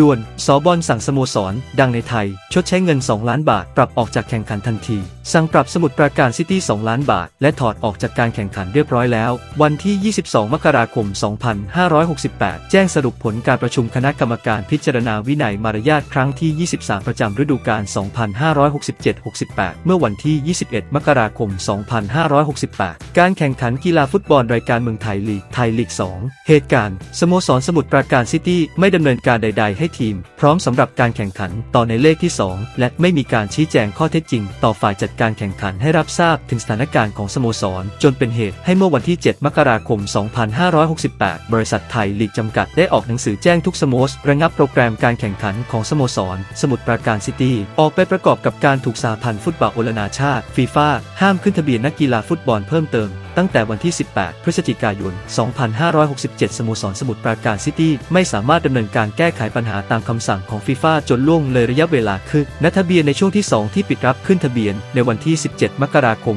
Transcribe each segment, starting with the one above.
ด่วนสอบอลสั่งสโมสร ดังในไทย ชดใช้เงิน 2 ล้านบาท ปรับออกจากแข่งขันทันที สั่งปรับสมุดปราการซิตี้ 2 ล้านบาท และถอดออกจากการแข่งขันเรียบร้อยแล้ว วันที่ 22 มกราคม 2568 แจ้งสรุปผลการประชุมคณะกรรมการพิจารณาวินัยมารยาทครั้งที่ 23 ประจำฤดูกาล 2567-68 เมื่อวันที่ 21 มกราคม 2568 การแข่งขันกีฬาฟุตบอลรายการเมืองไทยลีกไทยลีก 2 เหตุการณ์สโมสรสมุทรปราการซิตี้ไม่ดำเนินการใด ๆ ให้ทีม พร้อมสำหรับการแข่งขันต่อในเลขที่ 2 และไม่มีการชี้แจงข้อเท็จจริง ต่อฝ่ายจัดการแข่งขันให้รับทราบถึงสถานการณ์ของสโมสร จนเป็นเหตุให้เมื่อวันที่ 7 มกราคม 2568 บริษัทไทยลีกจำกัดได้ออกหนังสือแจ้งทุกสโมสรระงับโปรแกรมการแข่งขันของสโมสร สมุทรปราการซิตี้ออกไปประกอบกับการถูกสาพันธ์ฟุตบอลโอลนาชาติฟีฟ่าห้ามขึ้นทะเบียนนักกีฬาฟุตบอลเพิ่มเติม ตั้งแต่วันที่ 18 พฤศจิกายน 2567 สโมสรสมุทรปราการซิตี้ไม่สามารถดำเนินการแก้ไขปัญหาตามคำสั่งของฟีฟ่าจนล่วงเลยระยะเวลาคือนัทะเบียนในช่วงที่ 2 ที่ปิดรับขึ้นทะเบียน ในวันที่ 17 มกราคม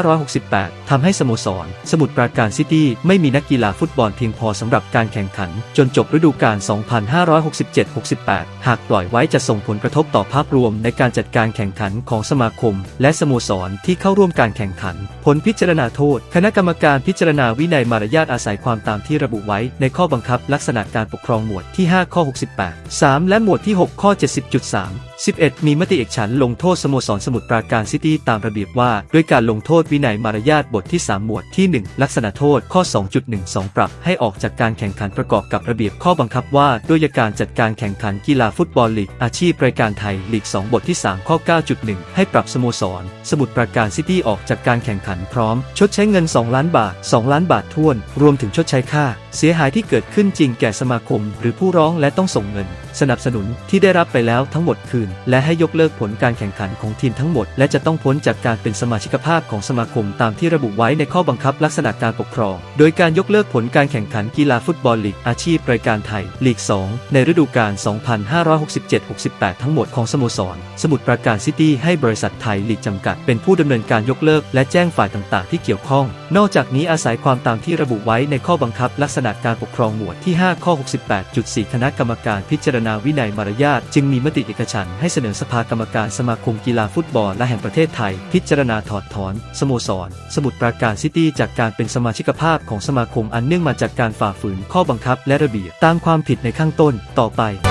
2568 ทำให้สโมสร สมุทรปราการซิตี้ไม่มีนักกีฬาฟุตบอลเพียงพอสำหรับการแข่งขัน จนจบฤดูกาล 2567-68 หากปล่อยไว้จะส่งผลกระทบต่อภาพรวมในการจัดการแข่งขันของสมาคม และสโมสรที่เข้าร่วมการแข่งขัน ผลพิจารณาโทษคณะกรรมการพิจารณาวินัยมารยาทอาศัยความตามที่ระบุไว้ในข้อบังคับลักษณะการปกครองหมวดที่ 5 ข้อ 68 3 และหมวดที่ 6 ข้อ 70.3 11 มีมติเอกฉันลงโทษสโมสรสมุทรปราการซิตี้ตามระเบียบว่า ด้วยการลงโทษวินัยมารยาทบทที่ 3 หมวดที่ 1 ลักษณะโทษข้อ 2.12 ปรับให้ออกจากการแข่งขันประกอบกับระเบียบข้อบังคับว่า ด้วยการจัดการแข่งขันกีฬาฟุตบอลลีกอาชีพรายการไทยลีก 2 บทที่ 3 ข้อ 9.1 ให้ปรับสโมสร สมุทรปราการซิตี้ออกจากการแข่งขันพร้อม ชดใช้เงิน 2 ล้านบาท 2 ล้านบาทท้วน รวมถึงชดใช้ค่าเสียหายที่เกิดขึ้นจริงแก่สมาคม หรือผู้ร้องและต้องส่งเงิน สนับสนุนที่ได้รับไปแล้วทั้งหมดคืน และให้ยกเลิกผลการแข่งขันของทีมทั้งหมด และจะต้องพ้นจากการเป็นสมาชิกภาพของสมาคมตามที่ระบุไว้ในข้อบังคับลักษณะการปกครอง โดยการยกเลิกผลการแข่งขันกีฬาฟุตบอลลีกอาชีพรายการไทยลีก 2 ในฤดูกาล 2567-68 ทั้งหมดของสโมสร สมุทรปราการซิตี้ให้บริษัทไทยลีกจำกัด เป็นผู้ดำเนินการยกเลิกและแจ้งฝ่ายต่างๆ ที่เกี่ยวข้อง นอกจากนี้อาศัยความตามที่ระบุไว้ในข้อบังคับลักษณะณะการปกครองหมวดที่ 5 ข้อ 68.4 คณะกรรมการพิจารณาวินัยมารยาทจึงมีมติเอกฉันท์ให้เสนอสภากรรมการสมาคมกีฬาฟุตบอลและแห่งประเทศไทย พิจารณาถอดถอน สโมสร สมุทรปราการซิตี้จากการเป็นสมาชิกภาพของสมาคมอันเนื่องมาจากการฝ่าฝืนข้อบังคับและระเบียบตามความผิดในข้างต้นต่อไป